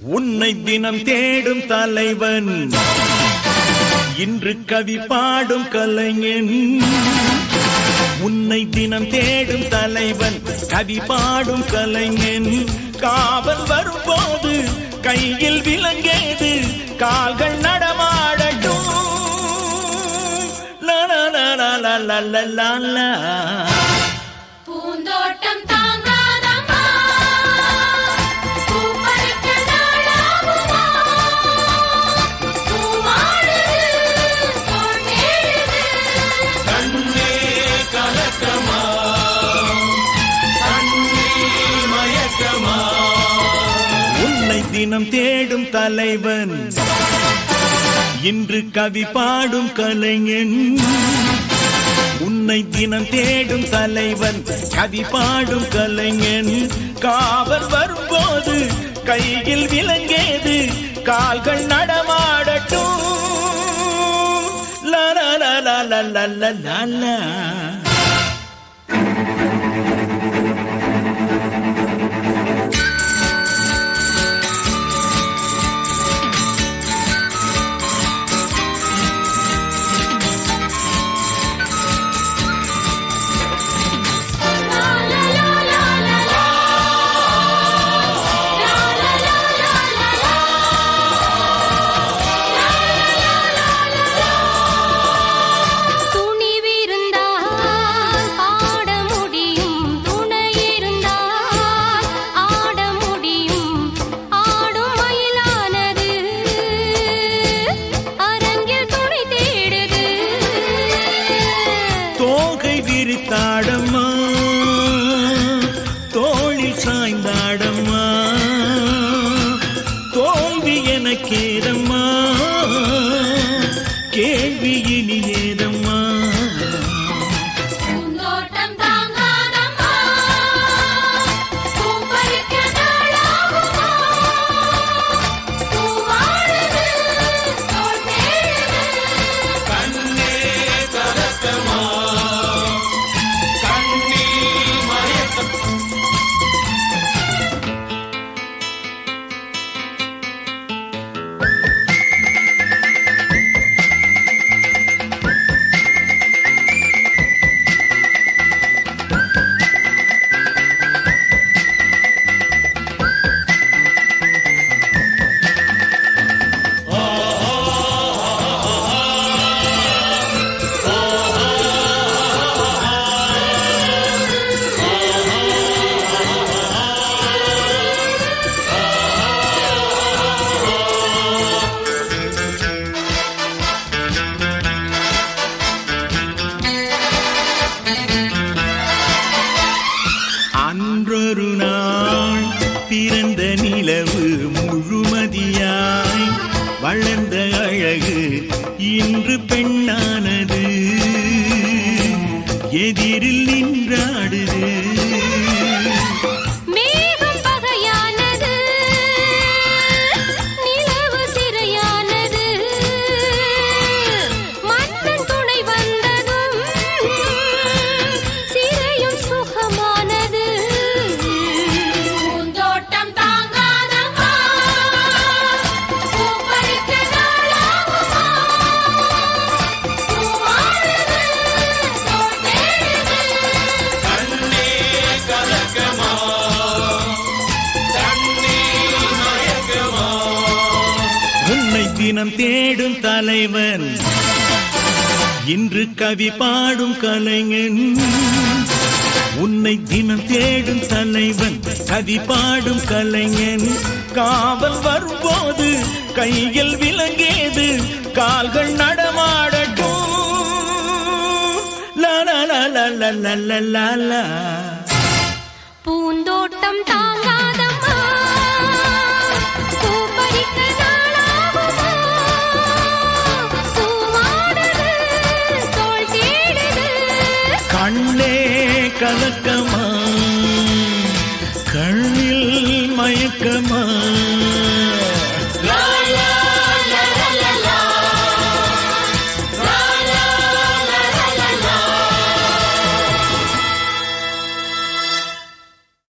உன்னை தினம் தேடும் தலைவன். இன்று கவி பாடும் கலைஞன். உன்னை தினம் தேடும் தலைவன் கவி பாடும் கலைஞன். காவல் வரும்போது கையில் விலங்கேது கால்கள் நடமாடட்டும். லா, லா, லா, லா, லா, லா, உன்னை தினம் தேடும் தலைவன். இன்று கவி பாடும் கலைஞன். உன்னை தினம் தேடும் தலைவன் கவி பாடும் கலைஞன். காவல் வரும்போது கையில் விலங்கேது கால்கள் நடமாடட்டும். லா லா லா லா கொண்டாடும் அன்றொரு நாள் பிறந்த நிலவு முழுமதியாய். வளர்ந்த அழகு இன்று பெண்ணானது. எதிரில் நின்றாடுது. தினம் தேடும் தலைவன். இன்று கவி பாடும் கலைஞன். உன்னை தினம் தேடும் தலைவன் கவி பாடும் கலைஞன். காவல் வரும்போது கையில் விலங்கேது கால்கள் நடமாடட்டும். பூந்தோட்டம் தாங்காதம்மா. பூ கலக்கமா. கண்ணில் மயக்கமா.